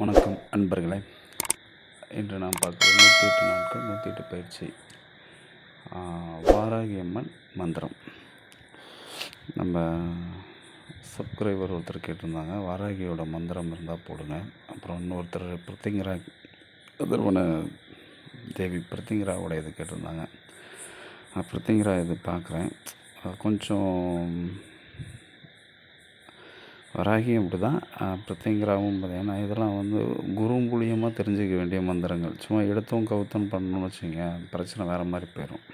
வணக்கம் அன்பர்களே. இன்று நாம் பார்க்குற நூற்றி எட்டு நாட்கள் நூற்றி எட்டு பயிற்சி வாராகியம்மன் மந்திரம். நம்ம சப்ஸ்கிரைபர் ஒருத்தர் கேட்டிருந்தாங்க வாராகியோட மந்திரம் இருந்தால் போடுங்க. அப்புறம் இன்னொருத்தர் பிரத்திங்கரா எதிர்வன தேவி பிரத்திங்கராவோட இது கேட்டிருந்தாங்க. பிருத்திங்கரா இது பார்க்குறேன். கொஞ்சம் வராகியும் அப்படி தான் பிரத்யங்கராவும் பார்த்தீங்கன்னா இதெல்லாம் வந்து குரு மூலியமாக தெரிஞ்சுக்க வேண்டிய மந்திரங்கள். சும்மா எடுத்தும் கவுத்தம் பண்ணணும்னு வச்சுங்க பிரச்சனை வேறு மாதிரி போயிடும்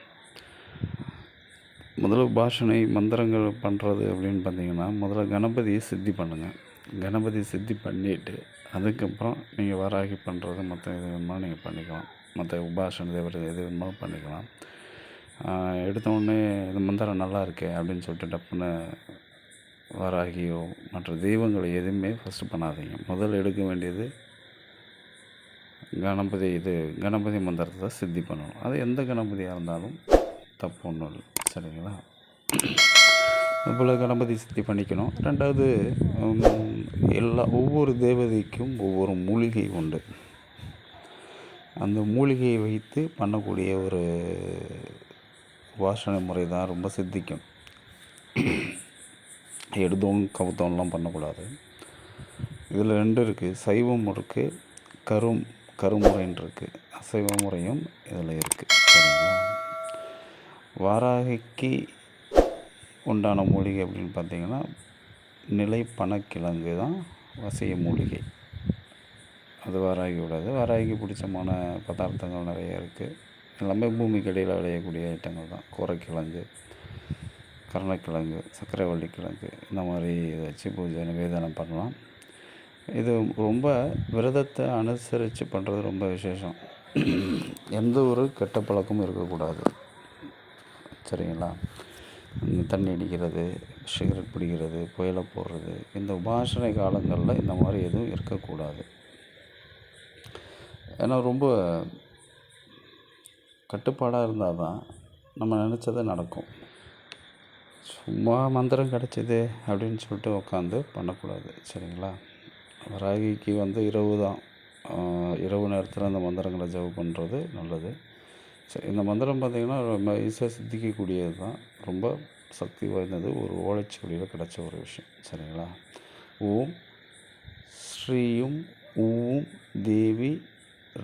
முதல்ல பாஷனை மந்திரங்கள் பண்ணுறது அப்படின்னு பார்த்தீங்கன்னா முதல்ல கணபதியை சித்தி பண்ணுங்கள் கணபதி சித்தி பண்ணிவிட்டு அதுக்கப்புறம் நீங்கள் வராகி பண்ணுறது மற்ற எது வேணுமோ நீங்கள் பண்ணிக்கலாம். மற்ற உபாஷன் தேவர் எது வேணுமோ பண்ணிக்கலாம். எடுத்த உடனே இந்த மந்திரம் நல்லா இருக்கே அப்படின்னு சொல்லிட்டு டப்புன்னு வராகியோ மற்ற தெய்வங்களை எதுவுமே ஃபஸ்ட்டு பண்ணாதீங்க. முதல் எடுக்க வேண்டியது கணபதி இது கணபதி மந்திரத்தை தான் சித்தி பண்ணணும். அது எந்த கணபதியாக இருந்தாலும் தப்பு ஒன்றும் இல்லை. சரிங்களா? அதுபோல் கணபதி சித்தி பண்ணிக்கணும். ரெண்டாவது எல்லா ஒவ்வொரு தேவதைக்கும் ஒவ்வொரு மூலிகை உண்டு. அந்த மூலிகையை வைத்து பண்ணக்கூடிய ஒரு வாசனை முறை தான் ரொம்ப சித்திக்கும். எடுத்தோம் கவுத்தோம்லாம் பண்ணக்கூடாது. இதில் ரெண்டு இருக்குது சைவம் இருக்குது கரும் கருமுறைன்னு இருக்குது அசைவ முறையும் இதில் இருக்குது சரிங்களா? வாராகிக்கு உண்டான மூலிகை அப்படின்னு பார்த்தீங்கன்னா நிலை பணக்கிழங்கு தான் வசிய மூலிகை. அது வாராகி விடாது வாராகிக்கு பிடிச்சமான பதார்த்தங்கள் நிறைய இருக்குது எல்லாமே பூமிக்கு இடையில் விளையக்கூடிய ஐட்டங்கள் தான். கூரைக்கிழங்கு கருணக்கிழங்கு சர்க்கரைவள்ளி கிழங்கு இந்த மாதிரி இதை வச்சு பூஜை நிவேதனம் பண்ணலாம். இது ரொம்ப விரதத்தை அனுசரித்து பண்ணுறது ரொம்ப விசேஷம். எந்த ஒரு கெட்ட பழக்கமும் இருக்கக்கூடாது. சரிங்களா? தண்ணி அடிக்கிறது சிகரெட் பிடிக்கிறது புயலை போடுறது இந்த உபாசனை காலங்களில் இந்த மாதிரி எதுவும் இருக்கக்கூடாது. ஏன்னா ரொம்ப கட்டுப்பாடாக இருந்தால் தான் நம்ம நினச்சது நடக்கும். சும்மா மந்திரம் கிடச்சிது அப்படின்னு சொல்லிட்டு உட்காந்து பண்ணக்கூடாது சரிங்களா? ராகிக்கு வந்து இரவு தான். இரவு நேரத்தில் அந்த மந்திரங்களை ஜவு பண்ணுறது நல்லது. சரி இந்த மந்திரம் பார்த்திங்கன்னா ரொம்ப ஈஸியாக சித்திக்கக்கூடியது தான். ரொம்ப சக்தி வாய்ந்தது ஒரு ஓலைச்சுவடியில் கிடச்ச ஒரு விஷயம் சரிங்களா? ஓம் ஸ்ரீயும் ஊம் தேவி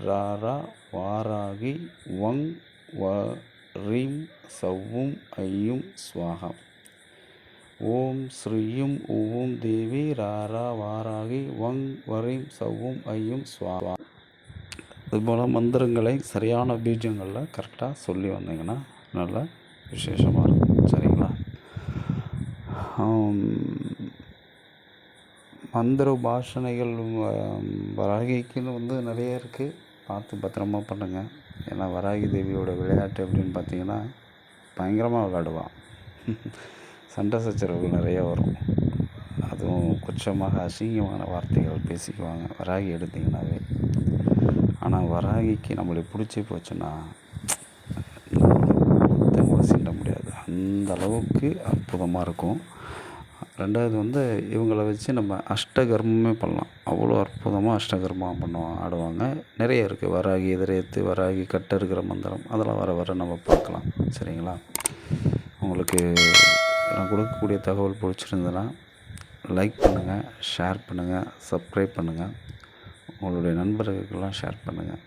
ராரா வாராகி வங் வ ரீம் சவ்வும் ஐயும் ஸ்வாகம் ஓம் ஸ்ரீயும் ஊவும் தேவி ராரா வாராகி வங் வரீம் சவ்வும் ஐயும் சுவாவா இதுபோல் மந்திரங்களை சரியான பீஜங்களில் கரெக்டாக சொல்லி வந்தீங்கன்னா நல்ல விசேஷமாக இருக்கும். சரிங்களா? மந்திர பாஷணைகள் வராகிக்குன்னு வந்து நிறைய இருக்குது பார்த்து பத்திரமா பண்ணுங்கள் ஏன்னா வராகி தேவியோட விளையாட்டு அப்படின்னு பார்த்தீங்கன்னா பயங்கரமாக விளையாடுவான். சண்டை சச்சரவுகள் நிறைய வரும். அதுவும் குற்றமாக அசிங்கமான வார்த்தைகள் பேசிக்குவாங்க. வராகி எடுத்திங்கனாவே ஆனால் வராகிக்கு நம்மளுக்கு பிடிச்சி போச்சுன்னா கூட சீண்ட முடியாது. அந்த அளவுக்கு அற்புதமாக இருக்கும். ரெண்டாவது வந்து இவங்களை வச்சு நம்ம அஷ்டகர்மமே பண்ணலாம். அவ்வளோ அற்புதமாக அஷ்டகர்மம் பண்ணுவாங்க ஆடுவாங்க. நிறைய இருக்குது வராகி எதிரேத்து வராகி கட்ட இருக்கிற மந்திரம். அதெல்லாம் வர வர நம்ம பார்க்கலாம். சரிங்களா? உங்களுக்கு நான் கொடுக்கக்கூடிய தகவல் பிடிச்சிருந்ததுன்னா லைக் பண்ணுங்கள் ஷேர் பண்ணுங்கள் சப்ஸ்கிரைப் பண்ணுங்கள் உங்களுடைய நண்பர்களுக்கெல்லாம் ஷேர் பண்ணுங்கள்